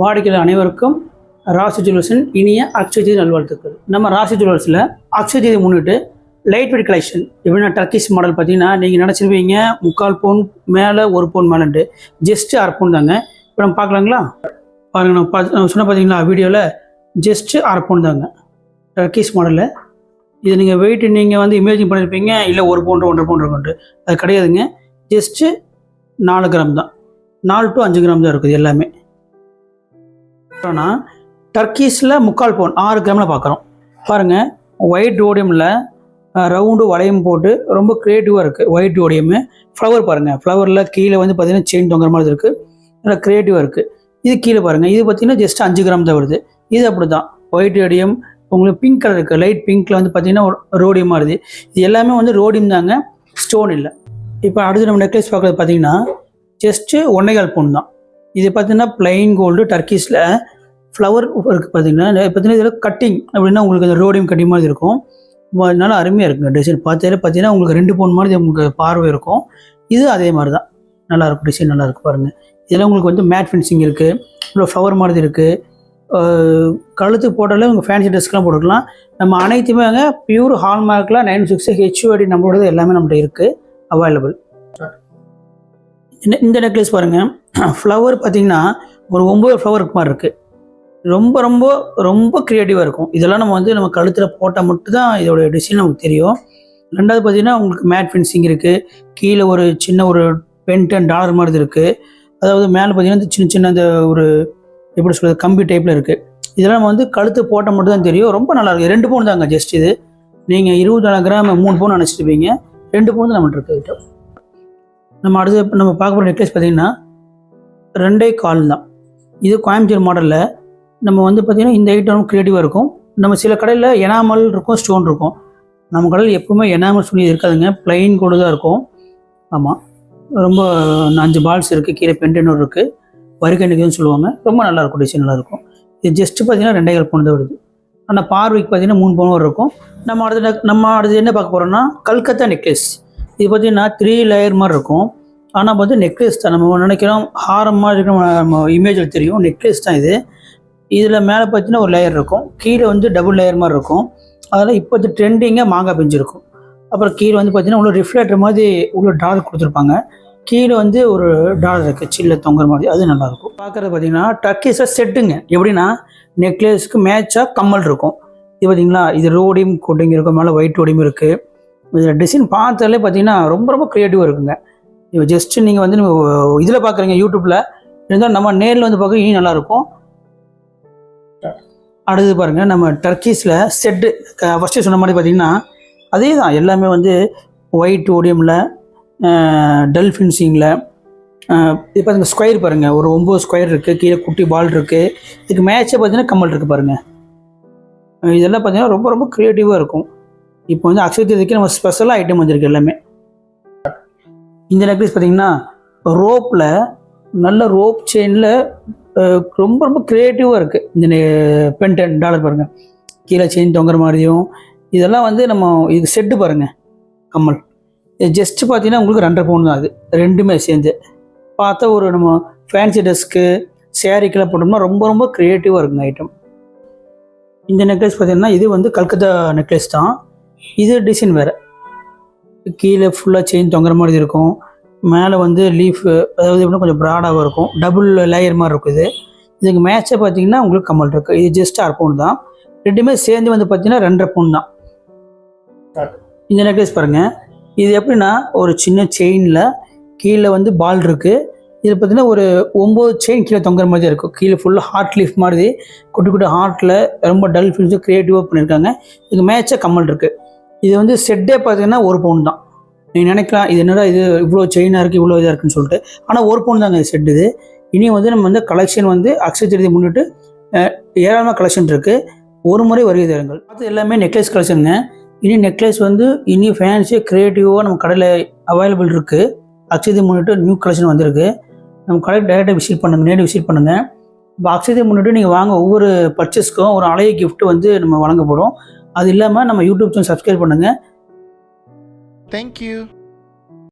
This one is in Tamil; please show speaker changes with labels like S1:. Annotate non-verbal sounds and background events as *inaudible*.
S1: வாடிக்கையாளர் அனைவருக்கும் ராசி ஜுவல்ஸின் இனிய அக்ஷயஜி நல்வாழ்த்துக்கள். நம்ம ராசி ஜுவல்ஸில் அக்ஷயஜியை முன்னிட்டு லைட் வெயிட் கலெக்ஷன் எப்படின்னா டர்க்கிஷ் மாடல் பார்த்தீங்கன்னா நீங்கள் நினச்சிருப்பீங்க முக்கால் பவுன் மேலே ஒரு பவுன் மேலேன்ட்டு. ஜஸ்ட்டு அரை பவுன் தாங்க. இப்போ நம்ம பார்க்கலாங்களா? பாருங்க நான் பார்த்து நான் சொன்ன பார்த்தீங்களா வீடியோவில் ஜஸ்ட்டு அரை பவுன் தாங்க. டர்க்கிஷ் மாடலில் இது நீங்கள் வெயிட் நீங்கள் வந்து இமேஜிங் பண்ணியிருப்பீங்க இல்லை ஒரு பவுண்டு ஒன்றரை பவுண்டு இருக்குன்ட்டு. அது கிடையாதுங்க. ஜஸ்ட்டு நாலு கிராம் தான். நாலு டு அஞ்சு கிராம் தான் இருக்குது எல்லாமே. ஆனால் டர்க்கீஸில் முக்கால் பவுன் ஆறு கிராமில் பார்க்குறோம் பாருங்கள் ஒயிட் ஓடியமில் ரவுண்டு வளையம் போட்டு ரொம்ப க்ரியேட்டிவாக இருக்குது ஒயிட் ஓடியமு ஃப்ளவர் பாருங்கள் ஃப்ளவரில் கீழே வந்து பார்த்தீங்கன்னா செயின் தொங்குற மாதிரி இருக்குது நல்லா க்ரியேட்டிவாக இருக்குது இது கீழே பாருங்கள் இது பார்த்தீங்கன்னா ஜஸ்ட் அஞ்சு கிராம் தான் வருது. இது அப்படி தான் ஒயிட் ஓடியம் உங்களுக்கு பிங்க் கலர் இருக்குது லைட் பிங்க்கில் வந்து பார்த்தீங்கன்னா ரோடியம் இருக்குது இது எல்லாமே வந்து ரோடியம் தாங்க. ஸ்டோன் இல்லை. இப்போ அடுத்து நம்ம நெக்லஸ் பார்க்குறது பார்த்தீங்கன்னா ஜஸ்ட்டு ஒன்னைகால் பொண்ணு தான். இது பார்த்தீங்கன்னா பிளைன் கோல்டு டர்க்கிஸில் ஃப்ளவர் இருக்குது பார்த்தீங்கன்னா பார்த்தீங்கன்னா இதில் கட்டிங் அப்படின்னா உங்களுக்கு அந்த ரோடியம் கட்டிங் மாதிரி இருக்கும். அதனால நல்லா அருமையாக இருக்குங்க டிசைன் பார்த்தாலே பார்த்தீங்கன்னா உங்களுக்கு ரெண்டு பவுன் மாதிரி உங்களுக்கு பார்வை இருக்கும். இது அதே மாதிரி தான் நல்லாயிருக்கும் டிசைன் நல்லாயிருக்கும் பாருங்கள் இதில் உங்களுக்கு வந்து மேட் ஃபினிஷிங் இருக்குது இவ்வளோ ஃப்ளவர் மாதிரி இருக்குது கழுத்துக்கு போட்டாலே உங்கள் ஃபேன்சி ட்ரெஸ்க்கெலாம் போட்டுக்கலாம். நம்ம அனைத்துமே அங்கே பியூர் ஹால்மார்க்கில் நைன் சிக்ஸ் ஹெச்ஓடி நம்மளோடது எல்லாமே நம்மகிட்ட இருக்குது அவைலபிள் இந்த இந்த நெக்லஸ் பாருங்கள் ஃப்ளவர் *clears throat* பார்த்தீங்கன்னா ஒரு ஒம்பது ஃப்ளவர் மாதிரி இருக்குது ரொம்ப ரொம்ப ரொம்ப க்ரியேட்டிவாக இருக்கும். இதெல்லாம் நம்ம வந்து நம்ம கழுத்தில் போட்டால் மட்டும்தான் இதோடைய டிசைன் நமக்கு தெரியும். ரெண்டாவது பார்த்தீங்கன்னா உங்களுக்கு மேட் ஃபினிஷிங் இருக்குது கீழே ஒரு சின்ன ஒரு பென்ட் அண்ட் டாலர் மாதிரி இருக்குது அதாவது மேலே பார்த்தீங்கன்னா இந்த சின்ன சின்ன அந்த ஒரு எப்படி சொல்கிறது கம்பி டைப்பில் இருக்குது இதெல்லாம் நம்ம வந்து கழுத்து போட்டால் மட்டும் தான் தெரியும். ரொம்ப நல்லாயிருக்கு ரெண்டு பவுன் தாங்க ஜஸ்ட் இது. நீங்கள் இருபது நாலு கிராம் மூணு பவுன் நினச்சிருப்பீங்க. ரெண்டு பவுன் தான் நம்மகிட்ட இருக்குது நம்ம அடுத்து நம்ம பார்க்க போகிற நெக்லஸ் பார்த்தீங்கன்னா ரெண்டே கால் தான். இது கோயம்புத்தூர் மாடலில் நம்ம வந்து பார்த்திங்கன்னா இந்த ஐட்டம் க்ரியேட்டிவாக இருக்கும். நம்ம சில கடையில் எனாமல் இருக்கும் ஸ்டோன் இருக்கும். நம்ம கடையில் எப்பவுமே எனாமல் துணி இருக்காதுங்க. பிளைன் கூட தான் இருக்கும். ஆமாம் ரொம்ப அஞ்சு பால்ஸ் இருக்குது கீழே பெண்டனூர் இருக்குது வரிக்கண்டிக்குன்னு சொல்லுவாங்க. ரொம்ப நல்லாயிருக்கும் டிசைன் நல்லாயிருக்கும் இது ஜஸ்ட்டு பார்த்தீங்கன்னா ரெண்டே கால் பவுன் தான் வருது. ஆனால் பார்வைக்கு பார்த்தீங்கன்னா மூணு பவுன் வரை இருக்கும். நம்ம அடுத்து நம்ம அடுத்து என்ன பார்க்க போகிறோம்னா கல்கத்தா நெக்லஸ் இது பார்த்தீங்கன்னா த்ரீ லேயர் மாதிரி இருக்கும். ஆனால் வந்து நெக்லஸ் தான். நம்ம நினைக்கிறோம் ஹாரம் மாதிரி இருக்கிற நம்ம இமேஜில் தெரியும். நெக்லஸ் தான் இது. இதில் மேலே பார்த்தீங்கன்னா ஒரு லேயர் இருக்கும். கீழே வந்து டபுள் லேயர் மாதிரி இருக்கும். அதில் இப்போ ட்ரெண்டிங்காக மாங்காய் பிஞ்சு இருக்கும். அப்புறம் கீழே வந்து பார்த்தீங்கன்னா உள்ள ரிஃப்ளெக்டர் மாதிரி உள்ள டாலர் கொடுத்துருப்பாங்க. கீழே வந்து ஒரு டாலர் இருக்குது சில்ல தொங்குற மாதிரி அது நல்லாயிருக்கும் பார்க்குறது பார்த்தீங்கன்னா டக்கீஸாக செட்டுங்க எப்படின்னா நெக்லஸ்க்கு மேட்சாக கம்மல் இருக்கும். இது பார்த்தீங்களா இது ரோடியும் கோட்டிங் இருக்கும். மேலே ஒயிட் ஓடியும் இருக்குது இதில் டிசைன் பார்த்தாலே பார்த்தீங்கன்னா ரொம்ப ரொம்ப க்ரியேட்டிவாக இருக்குங்க. இப்போ நீங்கள் வந்து இதில் பார்க்குறீங்க யூடியூப்பில் இருந்தாலும் நம்ம நேரில் வந்து பார்க்க இன்னும் நல்லாயிருக்கும் அடுத்து பாருங்கள் நம்ம டர்க்கீஸில் செட்டு ஃபஸ்ட்டு சொன்ன மாதிரி பார்த்தீங்கன்னா அதே தான் எல்லாமே வந்து ஒயிட் ஓடியமில் டல் ஃபினிஷிங்கில் இப்போ இந்த ஸ்கொயர் பாருங்கள் ஒரு ஒம்பது ஸ்கொயர் இருக்குது கீழே குட்டி பால் இருக்குது இதுக்கு மேட்சே பார்த்தீங்கன்னா கம்மல் இருக்குது பாருங்கள் இதெல்லாம் பார்த்தீங்கன்னா ரொம்ப ரொம்ப க்ரியேட்டிவாக இருக்கும். இப்போ வந்து அக்ஷயத்துக்கு நம்ம ஸ்பெஷலாக ஐட்டம் வந்திருக்கு எல்லாமே. இந்த நெக்லஸ் பார்த்தீங்கன்னா ரோப்பில் நல்ல ரோப் செயினில் ரொம்ப ரொம்ப க்ரியேட்டிவாக இருக்குது இந்த பென்டன் டாலர் பாருங்கள் கீழே செயின் தொங்குற மாதிரியும் இதெல்லாம் வந்து நம்ம இது செட்டு பாருங்கள் கம்மல். இது ஜஸ்ட்டு பார்த்தீங்கன்னா உங்களுக்கு ரெண்டரை பவுன் தான் அது. ரெண்டுமே சேர்ந்து. பார்த்தா ஒரு நம்ம ஃபேன்சி ட்ரெஸ்க்கு சேரீக்கெல்லாம் போட்டோம்னா ரொம்ப ரொம்ப க்ரியேட்டிவாக இருக்குங்க ஐட்டம் இந்த நெக்லஸ் பார்த்தீங்கன்னா இது வந்து கல்கத்தா நெக்லஸ் தான். இது டிசைன் வேறு. கீழே ஃபுல்லாக செயின் தொங்குற மாதிரி இருக்கும். மேலே வந்து லீஃப் அதாவது எப்படின்னா கொஞ்சம் ப்ராடாகவும் இருக்கும். டபுள் லேயர் மாதிரி இருக்கும் இது. இதுக்கு மேட்சை பார்த்தீங்கன்னா உங்களுக்கு கம்மல் இருக்குது இது ஜஸ்ட் அரை பவுன் தான். ரெண்டுமே சேர்ந்து வந்து பார்த்தீங்கன்னா ரெண்டரை பவுன் தான். இந்த நெக்லஸ் பாருங்கள் இது எப்படின்னா ஒரு சின்ன செயினில் கீழே வந்து பால் இருக்குது இது பார்த்தீங்கன்னா ஒரு ஒம்பது செயின் கீழே தொங்குற மாதிரி இருக்கும். கீழே ஃபுல்லாக ஹார்ட் லீஃப் மாதிரி. குட்டி குட்டி ஹார்ட்டில் ரொம்ப டல் ஃபினிஷாக க்ரியேட்டிவாக பண்ணியிருக்காங்க இதுக்கு மேட்சாக கம்மல் இருக்குது இது வந்து செட்டே பார்த்தீங்கன்னா ஒரு பவுன் தான். நீங்கள் நினைக்கலாம் இது என்னடா இது இவ்வளோ செயினாக இருக்குது இவ்வளோ இதாக இருக்குன்னு சொல்லிட்டு. ஆனால் ஒரு பவுன் தாங்க இது செட் இது. இனி வந்து நம்ம வந்து கலெக்ஷன் வந்து அக்ஷய திருதி முன்னிட்டு ஏராளமாக கலெக்ஷன் இருக்குது ஒரு முறை வருகை தருங்கள். அது எல்லாமே நெக்லஸ் கலெக்ஷனுங்க இனி நெக்லஸ் வந்து இனி ஃபேன்ஸு க்ரியேட்டிவாக நம்ம கடையில் அவைலபிள் இருக்குது அக்ஷயத்தை முன்னிட்டு நியூ கலெக்ஷன் வந்திருக்கு. நம்ம கடைக்கு டைரெக்டாக விசிட் பண்ணுங்கள் நேரில் விசிட் பண்ணுங்கள் இப்போ அக்ஷயத்தை முன்னிட்டு நீங்கள் வாங்க ஒவ்வொரு பர்ச்சேஸ்க்கும் ஒரு அலைய கிஃப்ட்டு வந்து நம்ம வழங்கப்படும். அது இல்லாமல் நம்ம யூடியூப் சேனல் சப்ஸ்கிரைப் பண்ணுங்கள்
S2: Thank you.